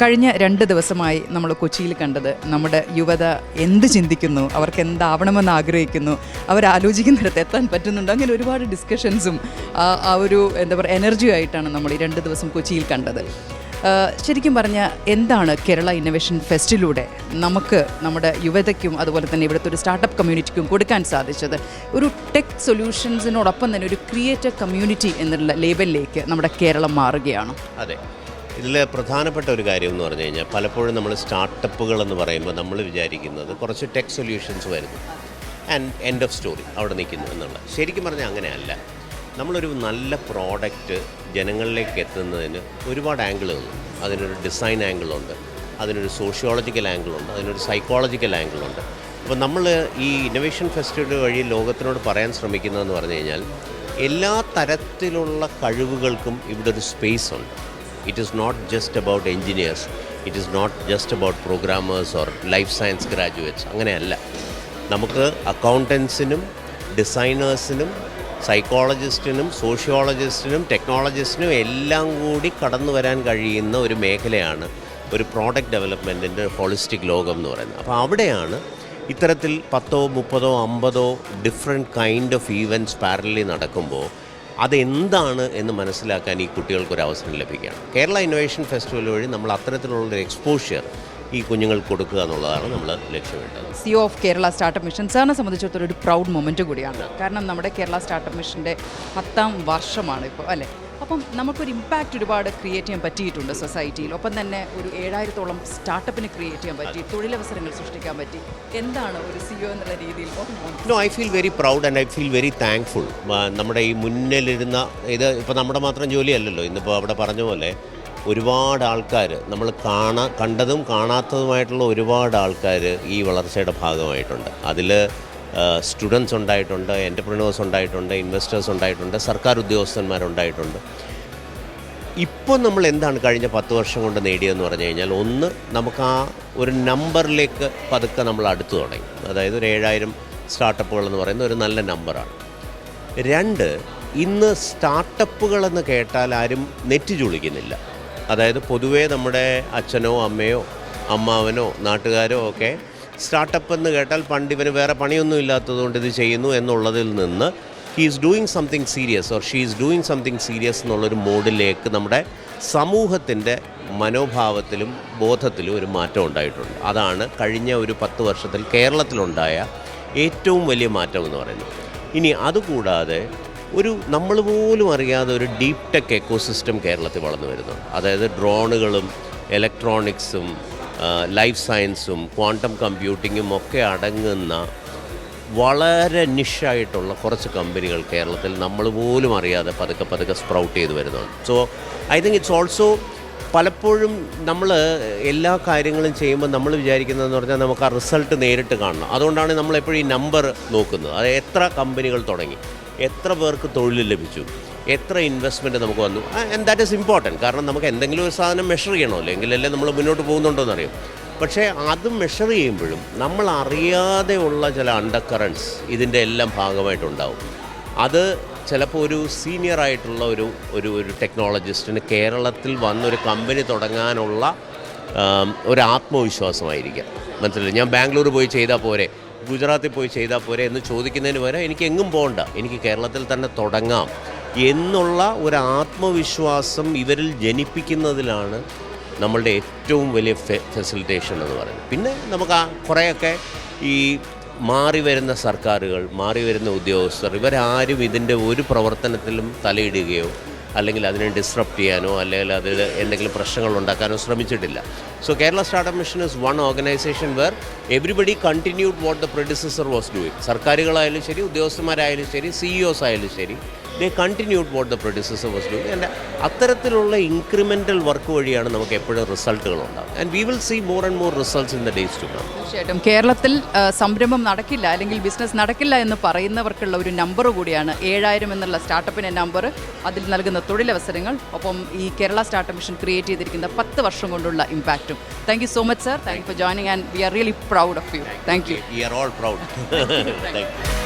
കഴിഞ്ഞ രണ്ട് ദിവസമായി നമ്മൾ കൊച്ചിയിൽ കണ്ടത് നമ്മുടെ യുവത എന്ത് ചിന്തിക്കുന്നു അവർക്ക് എന്താവണമെന്ന് ആഗ്രഹിക്കുന്നു അവർ ആലോചിക്കുന്നിടത്ത് എത്താൻ പറ്റുന്നുണ്ട്? അങ്ങനെ ഒരുപാട് ഡിസ്കഷൻസും ആ ഒരു എന്താ പറയുക എനർജി ആയിട്ടാണ് നമ്മൾ ഈ രണ്ട് ദിവസം കൊച്ചിയിൽ കണ്ടത്. ശരിക്കും പറഞ്ഞാൽ എന്താണ് കേരള ഇന്നൊവേഷൻ ഫെസ്റ്റിലൂടെ നമുക്ക് നമ്മുടെ യുവതയ്ക്കും അതുപോലെ തന്നെ ഇവിടുത്തെ ഒരു സ്റ്റാർട്ടപ്പ് കമ്മ്യൂണിറ്റിക്കും കൊടുക്കാൻ സാധിച്ചത്? ഒരു ടെക് സൊല്യൂഷൻസിനോടൊപ്പം തന്നെ ഒരു ക്രിയേറ്റർ കമ്മ്യൂണിറ്റി എന്നുള്ള ലേബലിലേക്ക് നമ്മുടെ കേരളം മാറുകയാണ്. അതെ. ഇതിൽ പ്രധാനപ്പെട്ട ഒരു കാര്യം എന്ന് പറഞ്ഞു കഴിഞ്ഞാൽ പലപ്പോഴും നമ്മൾ സ്റ്റാർട്ടപ്പുകൾ എന്ന് പറയുമ്പോൾ നമ്മൾ വിചാരിക്കുന്നത് കുറച്ച് ടെക് സൊല്യൂഷൻസ് വരുന്നു. ആൻഡ് എൻഡ് ഓഫ് സ്റ്റോറി അവിടെ നിൽക്കുന്നു എന്നുള്ളത് ശരിക്കും പറഞ്ഞാൽ അങ്ങനെയല്ല. നമ്മളൊരു നല്ല പ്രോഡക്റ്റ് ജനങ്ങളിലേക്ക് എത്തുന്നതിന് ഒരുപാട് ആംഗിളുകളുണ്ട് അതിനൊരു ഡിസൈൻ ആംഗിളുണ്ട് അതിനൊരു സോഷ്യോളജിക്കൽ ആംഗിളുണ്ട് അതിനൊരു സൈക്കോളജിക്കൽ ആംഗിളുണ്ട് അപ്പോൾ നമ്മൾ ഈ ഇന്നൊവേഷൻ ഫെസ്റ്റിവൽ വഴി ലോകത്തിനോട് പറയാൻ ശ്രമിക്കുന്നതെന്ന് പറഞ്ഞു കഴിഞ്ഞാൽ എല്ലാ തരത്തിലുള്ള കഴിവുകൾക്കും ഇവിടെ ഒരു സ്പേസ് ഉണ്ട്. It is not just about engineers it is not just about programmers or life science graduates അങ്ങനെയല്ല. നമുക്ക് അക്കൗണ്ടൻസിനും ഡിസൈനേഴ്സിനും സൈക്കോളജിസ്റ്റിനും സോഷ്യോളജിസ്റ്റിനും ടെക്നോളജിസ്റ്റിനും എല്ലാം കൂടി കടന്നു വരാൻ കഴിയുന്ന ഒരു മേഖലയാണ് ഒരു പ്രോഡക്റ്റ് ഡെവലപ്മെന്റിന്റെ ഹോളിസ്റ്റിക് ലോകം എന്ന് പറയുന്നത്. അപ്പോൾ അവിടെയാണ് ഇത്തരത്തിൽ പത്തോ മുപ്പതോ അമ്പതോ different kind of events parallelly നടക്കുമ്പോൾ അതെന്താണ് എന്ന് മനസ്സിലാക്കാൻ ഈ കുട്ടികൾക്കൊരു അവസരം ലഭിക്കുകയാണ്. കേരള ഇന്നോവേഷൻ ഫെസ്റ്റിവൽ വഴി നമ്മൾ അത്തരത്തിലുള്ളൊരു എക്സ്പോഷ്യർ ഈ കുഞ്ഞുങ്ങൾക്ക് കൊടുക്കുക എന്നുള്ളതാണ് നമ്മൾ ലക്ഷ്യമിട്ടത്. C of Kerala startup mission സാറിനെ സംബന്ധിച്ചിടത്തോളം ഒരു പ്രൗഡ് മൊമെന്റ് കൂടിയാണ്. കാരണം നമ്മുടെ കേരള സ്റ്റാർട്ടപ്പ് മിഷന്റെ പത്താം വർഷമാണ് ഇപ്പോൾ അല്ലേ? അപ്പം നമുക്കൊരു ഇമ്പാക്റ്റ് ഒരുപാട് ക്രിയേറ്റ് ചെയ്യാൻ പറ്റിയിട്ടുണ്ട് സൊസൈറ്റിയിൽ ഒപ്പം തന്നെ ഒരു ഏഴായിരത്തോളം സ്റ്റാർട്ടപ്പിന് ക്രിയേറ്റ് ചെയ്യാൻ പറ്റി തൊഴിലവസരങ്ങൾ സൃഷ്ടിക്കാൻ പറ്റി. എന്താണ് ഒരു സിഒ എന്നുള്ള രീതിയിൽ no I feel very proud and I feel very thankful നമ്മുടെ ഈ മുന്നിലിരുന്ന ഇത് ഇപ്പോൾ നമ്മുടെ മാത്രം ജോലിയല്ലല്ലോ. ഇന്നിപ്പോൾ അവിടെ പറഞ്ഞ പോലെ ഒരുപാട് ആൾക്കാർ നമ്മൾ കാണാ കണ്ടതും കാണാത്തതുമായിട്ടുള്ള ഒരുപാട് ആൾക്കാർ ഈ വളർച്ചയുടെ ഭാഗമായിട്ടുണ്ട്. അതിൽ സ്റ്റുഡൻസ് ഉണ്ടായിട്ടുണ്ട് എന്റർപ്രണേഴ്സ് ഉണ്ടായിട്ടുണ്ട് ഇൻവെസ്റ്റേഴ്സ് ഉണ്ടായിട്ടുണ്ട് സർക്കാർ ഉദ്യോഗസ്ഥന്മാരുണ്ടായിട്ടുണ്ട് ഇപ്പോൾ നമ്മൾ എന്താണ് കഴിഞ്ഞ പത്ത് വർഷം കൊണ്ട് നേടിയതെന്ന് പറഞ്ഞു കഴിഞ്ഞാൽ ഒന്ന് നമുക്ക് ആ ഒരു നമ്പറിലേക്ക് പതുക്കെ നമ്മൾ അടുത്ത് തുടങ്ങി. അതായത് ഒരു ഏഴായിരം സ്റ്റാർട്ടപ്പുകൾ എന്ന് പറയുന്ന ഒരു നല്ല നമ്പറാണ് രണ്ട് ഇന്ന് സ്റ്റാർട്ടപ്പുകളെന്ന് കേട്ടാൽ ആരും നെറ്റ് ചുളിക്കുന്നില്ല. അതായത് പൊതുവേ നമ്മുടെ അച്ഛനോ അമ്മയോ അമ്മാവനോ നാട്ടുകാരോ ഒക്കെ സ്റ്റാർട്ടപ്പ് എന്ന് കേട്ടാൽ പണ്ട് ഇവന് വേറെ പണിയൊന്നും ഇല്ലാത്തതുകൊണ്ട് ഇത് ചെയ്യുന്നു എന്നുള്ളതിൽ നിന്ന് he is doing something serious or she is doing something serious എന്നുള്ളൊരു മോഡിലേക്ക് നമ്മുടെ സമൂഹത്തിന്റെ മനോഭാവത്തിലും ബോധത്തിലും ഒരു മാറ്റം ഉണ്ടായിട്ടുണ്ട്. അതാണ് കഴിഞ്ഞ ഒരു പത്ത് വർഷത്തിൽ കേരളത്തിലുണ്ടായ ഏറ്റവും വലിയ മാറ്റം എന്ന് പറയുന്നത്. ഇനി അതുകൂടാതെ ഒരു നമ്മൾ പോലും അറിയാതെ ഒരു ഡീപ് ടെക് എക്കോസിസ്റ്റം കേരളത്തിൽ വളർന്നു വരുന്നുണ്ട്. അതായത് ഡ്രോണുകളും ഇലക്ട്രോണിക്സും ലൈഫ് സയൻസും ക്വാണ്ടം കമ്പ്യൂട്ടിങ്ങും ഒക്കെ അടങ്ങുന്ന വളരെ നിഷായിട്ടുള്ള കുറച്ച് കമ്പനികൾ കേരളത്തിൽ നമ്മൾ പോലും അറിയാതെ പതുക്കെ പതുക്കെ സ്പ്രൗട്ട് ചെയ്ത് വരുന്നുണ്ട് so I think it's also പലപ്പോഴും നമ്മൾ എല്ലാ കാര്യങ്ങളും ചെയ്യുമ്പോൾ നമ്മൾ വിചാരിക്കുന്നതെന്ന് പറഞ്ഞാൽ നമുക്ക് ആ റിസൾട്ട് നേരിട്ട് കാണണം. അതുകൊണ്ടാണ് നമ്മളെപ്പോഴും ഈ നമ്പർ നോക്കുന്നത്. അത് എത്ര കമ്പനികൾ തുടങ്ങി എത്ര പേർക്ക് തൊഴിൽ ലഭിച്ചു എത്ര ഇൻവെസ്റ്റ്മെന്റ് നമുക്ക് വന്നു. ആൻഡ് ദാറ്റ് ഈസ് ഇമ്പോർട്ടന്റ് കാരണം നമുക്ക് എന്തെങ്കിലും ഒരു സാധനം മെഷർ ചെയ്യണമല്ലോ എങ്കിലല്ലേ നമ്മൾ മുന്നോട്ട് പോകുന്നുണ്ടോ എന്നറിയും പക്ഷേ അത് മെഷർ ചെയ്യുമ്പോഴും നമ്മൾ അറിയാതെയുള്ള ചില അണ്ടർ കറൻസ് ഇതിന്റെ എല്ലാം ഭാഗമായിട്ടുണ്ടാവും. അത് ചിലപ്പോൾ ഒരു സീനിയർ ആയിട്ടുള്ള ഒരു ഒരു ഒരു ടെക്നോളജിസ്റ്റിന് കേരളത്തിൽ വന്നൊരു കമ്പനി തുടങ്ങാനുള്ള ഒരു ആത്മവിശ്വാസമായിരിക്കാം. മനസ്സിലായി? ഞാൻ ബാംഗ്ലൂർ പോയി ചെയ്താൽ പോരെ ഗുജറാത്തിൽ പോയി ചെയ്താൽ പോരെ എന്ന് ചോദിക്കുന്നതിന് പകരം എനിക്ക് എങ്ങും പോകണ്ട എനിക്ക് കേരളത്തിൽ തന്നെ തുടങ്ങാം. എന്നുള്ള ഒരു ആത്മവിശ്വാസം ഇവരിൽ ജനിപ്പിക്കുന്നതിലാണ് നമ്മളുടെ ഏറ്റവും വലിയ ഫെസിലിറ്റേഷൻ എന്ന് പറയുന്നത്. പിന്നെ നമുക്ക് ആ കുറേയൊക്കെ ഈ മാറി വരുന്ന സർക്കാരുകൾ മാറി വരുന്ന ഉദ്യോഗസ്ഥർ ഇവരാരും ഇതിന്റെ ഒരു പ്രവർത്തനത്തിലും തലയിടുകയോ അല്ലെങ്കിൽ അതിനെ ഡിസ്റപ്റ്റ് ചെയ്യാനോ അല്ലെങ്കിൽ അതിൽ എന്തെങ്കിലും പ്രശ്നങ്ങൾ ഉണ്ടാക്കാനോ ശ്രമിച്ചിട്ടില്ല. So Kerala startup mission is one organization where everybody continued what the producer was doing സർക്കാരുകളായാലും ശരി ഉദ്യോഗസ്ഥന്മാരായാലും ശരി സിഇഒസ് ആയാലും ശരി they continued what the producers was doing and അത്തരത്തിലുള്ള ഇൻക്രിമെന്റൽ വർക്ക് വഴിയാണ് നമുക്ക് എപ്പോഴും റിസൾട്ടുകൾ ഉണ്ടാകും and we will see more and more results in the days to come തീർച്ചയായിട്ടും കേരളത്തിൽ സംരംഭം നടക്കില്ല അല്ലെങ്കിൽ ബിസിനസ് നടക്കില്ല എന്ന് പറയുന്നവർക്കുള്ള ഒരു നമ്പർ കൂടിയാണ്. ഏഴായിരം എന്നുള്ള സ്റ്റാർട്ടപ്പിന്റെ നമ്പർ അതിൽ നൽകുന്ന തൊഴിലവസരങ്ങൾ ഒപ്പം ഈ കേരള സ്റ്റാർട്ടപ്പ് മിഷൻ ക്രിയേറ്റ് ചെയ്തിരിക്കുന്ന പത്ത് വർഷം കൊണ്ടുള്ള ഇമ്പാക്റ്റും thank you so much sir thank you for joining and we are really proud of you thank you we are all proud thank you